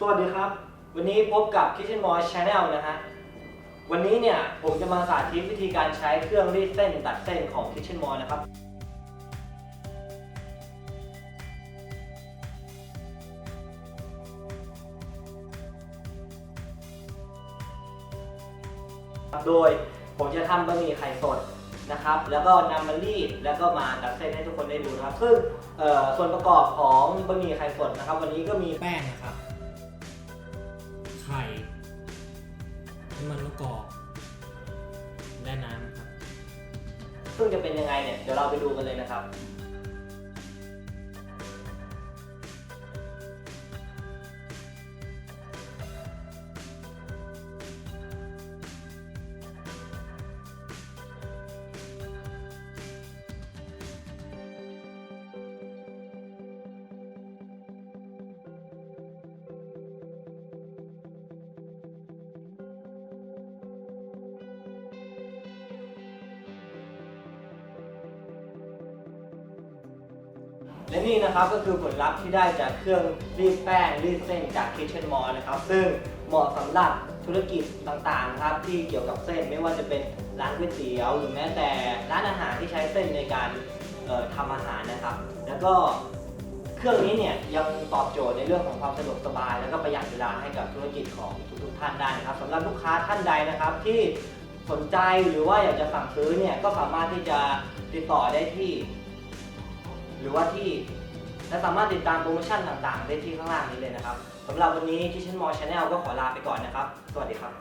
สวัสดีครับ วันนี้พบกับ Kitchen More Channel นะฮะ วันนี้เนี่ย ผมจะมาสาธิตวิธีการใช้เครื่องรีดเส้นตัดเส้นของ Kitchen More นะครับ โดยผมจะทำบะหมี่ไข่สดนะครับ แล้วก็นำมารีด แล้วก็มาตัดเส้นให้ทุกคนได้ดูนะครับ ซึ่งส่วนประกอบของบะหมี่ไข่สดนะครับ วันนี้ก็มีแป้งนะครับ ไข่น้ำมันมะกอกและน้ำครับ ซึ่งจะเป็นยังไงเนี่ย เดี๋ยวเราไปดูกันเลยนะครับ และนี่นะครับก็คือผลลัพธ์ที่ได้จากเครื่องรีดแป้งรีดเส้นจาก Kitchen m o r นะครับ ซึ่งเหมาะสำหรับธุรกิจต่างๆนะครับที่เกี่ยวกับเส้นไม่ว่าจะเป็นร้านก๋วยเตี๋ยวหรือแม้แต่ร้านอาหารที่ใช้เส้นในการเอ่อทำอาหารนะครับ แล้วก็เครื่องนี้เนี่ยยังตอบโจทย์ในเรื่องของความสะดวกสบาย แล้วก็ประหยัดเวลาให้กับธุรกิจของทุกๆท่านได้นะครับสำหรับลูกค้าท่านใดนะครับที่สนใจหรือว่าอยากจะสั่งซื้อเนี่ยก็สามารถที่จะติดต่อได้ที่ หรือว่าที่และสามารถติดตามโปรโมชั่นต่างๆ ได้ที่ข้างล่างนี้เลยนะครับสำหรับวันนี้ Kitchen Mall Channel ก็ขอลาไปก่อนนะครับ สวัสดีครับ